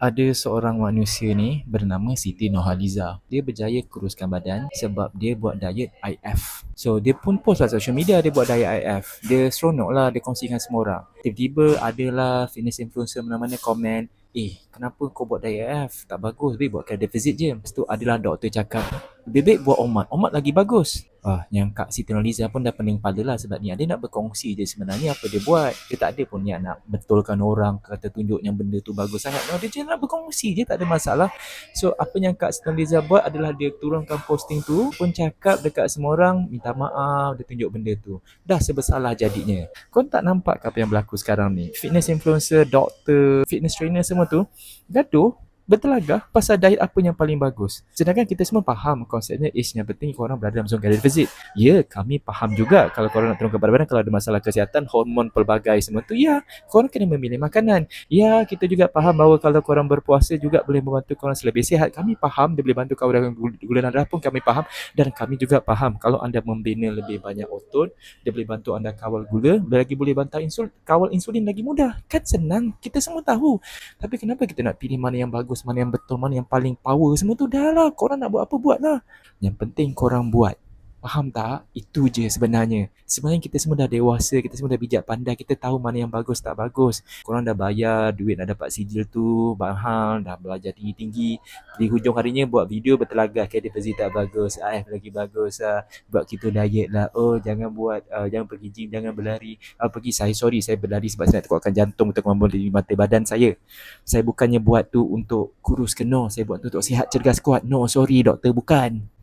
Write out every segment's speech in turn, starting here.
Ada seorang manusia ni bernama Siti Nurhaliza. Dia berjaya kuruskan badan sebab dia buat diet IF. So dia pun post lah social media dia buat diet IF. Dia seronok lah dia kongsikan semua orang. Tiba-tiba adalah fitness influencer mana-mana komen Eh, kenapa kau buat diet IF? Tak bagus, lebih buat calorie deficit je. Lepas tu adalah doktor cakap, baik buat omat. Omat lagi bagus. Ah, yang Kak Siti Nurhaliza pun dah pening kepala lah sebab ni dia nak berkongsi je sebenarnya apa dia buat. Dia tak ada pun niat nak betulkan orang kata tunjuk yang benda tu bagus sangat. No, dia je nak berkongsi je tak ada masalah. So apa yang Kak Siti Nurhaliza buat adalah dia turunkan posting tu pun cakap dekat semua orang minta maaf dia tunjuk benda tu. Dah sebersalah jadinya. Kau tak nampak apa yang berlaku sekarang ni? Fitness influencer, doktor, fitness trainer semua tu gaduh bertelagah pasal diet apa yang paling bagus. Sedangkan kita semua faham konsepnya is yang penting korang berada dalam zon calorie deficit. Ya, kami faham juga kalau korang nak turunkan berat badan, kalau ada masalah kesihatan, hormon pelbagai semua tu, ya, korang kena memilih makanan. Ya, kita juga faham bahawa kalau korang berpuasa juga boleh membantu korang lebih sihat. Kami faham dia boleh bantu kawalan gula darah pun kami faham dan kami juga faham kalau anda membina lebih banyak otot, dia boleh bantu anda kawal gula, lagi boleh bantu insul, kawal insulin lagi mudah. Kan senang, kita semua tahu. Tapi kenapa kita nak pilih mana yang bagus, mana yang betul, mana yang paling power semua tu dah lah. Korang nak buat apa buat lah. Yang penting korang buat. Faham tak? Itu je sebenarnya. Sebenarnya kita semua dah dewasa, kita semua dah bijak pandai, kita tahu mana yang bagus tak bagus. Korang dah bayar, duit dah dapat sijil tu, mahal, dah belajar tinggi-tinggi. Di hujung harinya buat video bertelagah, okay, deposit tak bagus, AF lagi bagus, uh, buat kita diet lah. Oh, jangan buat, uh, jangan pergi gym, jangan berlari. Uh, pergi, saya sorry, saya berlari sebab saya nak kuatkan jantung untuk kemampuan di mata badan saya. Saya bukannya buat tu untuk kurus ke no, saya buat tu untuk sihat, cergas, kuat. No, sorry doktor, bukan.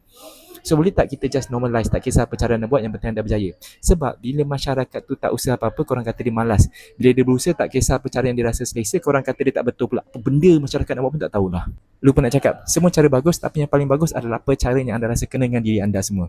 So boleh tak kita just normalize Tak kisah apa cara nak buat Yang penting anda berjaya? Sebab bila masyarakat tu tak usaha apa-apa Korang kata dia malas. Bila dia berusaha Tak kisah apa cara yang dia rasa selesa Korang kata dia tak betul pula. Apa benda masyarakat nak buat pun tak tahulah. Lupa nak cakap. Semua cara bagus Tapi yang paling bagus adalah Apa cara yang anda rasa kena dengan diri anda semua